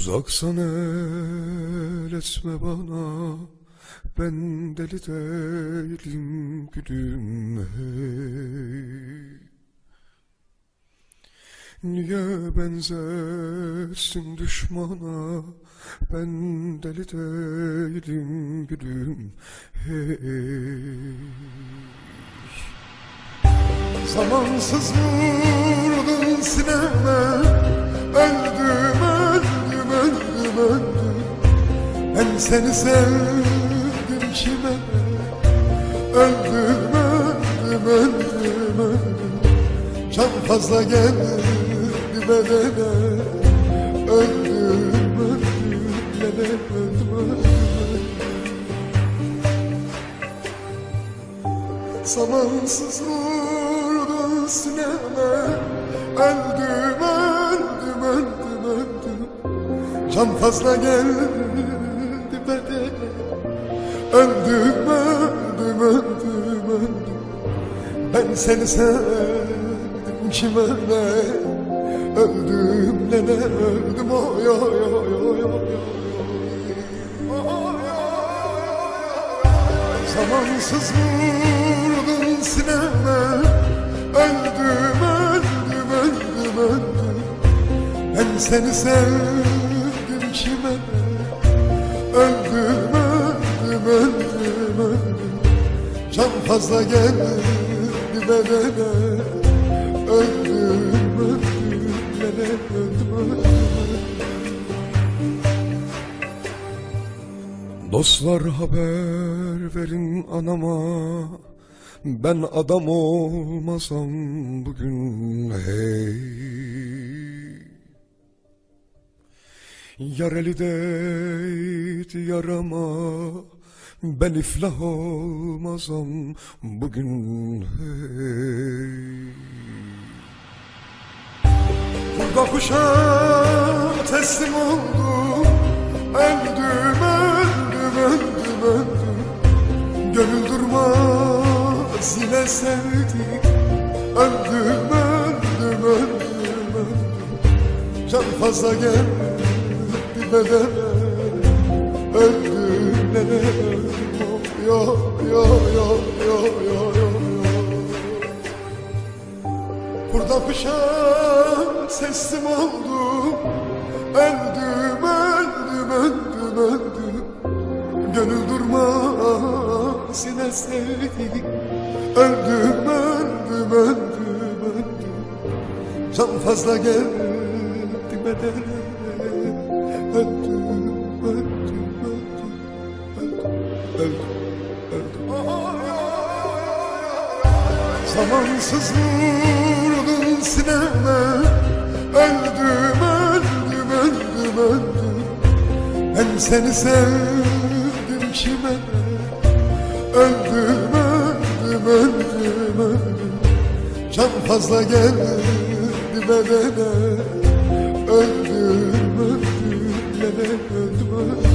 Uzaksan el etme bana. Ben deli değilim gülüm hey. Niye benzersin düşmana? Ben deli değilim gülüm hey. Zamansız vurdun sineme öldüm Ben seni sevdim kime? Öldüm öldüm öldüm öldüm. Can fazla geldi bedene. Öldüm öldüm lele öldüm öldüm. Zamansız vurdun sineme. Öldüm öldüm öldüm öldüm. Can fazla geldi bedene Öldüm öldüm öldüm öldüm. Ben seni sevdim kime ne? Öldüm nene öldüm. Oy oy oy oy oy Zamansız vurdun sineme. Öldüm öldüm öldüm öldüm. Ben seni sevdim kime fazla geldi bedene. Öldüm öldüm lele öldüm. Dostlar haber verin anama. Ben adam olmasam bugün hey. Yar eli değdi yarama Ben iflah olmasam bugün hey. Kuşa teslim oldum. Öldüm öldüm öldüm öldüm Gönül durmaz yine sevdik. Öldüm öldüm öldüm öldüm Can fazla geldi bedene Öldüm Yo yo yo yo yo yo Kurda kuşa teslim oldum Öldüm öldüm öldüm öldüm. Gönül durmaz yine sevdik. Öldüm öldüm öldüm öldüm. Can fazla geldi bedene. Öldüm öldüm öldüm öldüm Zamansız vurdun sineme Öldüm öldüm öldüm öldüm. Ben seni sevdim kime? Öldüm öldüm öldüm öldüm. Can fazla geldi bedene. Öldüm öldüm lele öldüm öldüm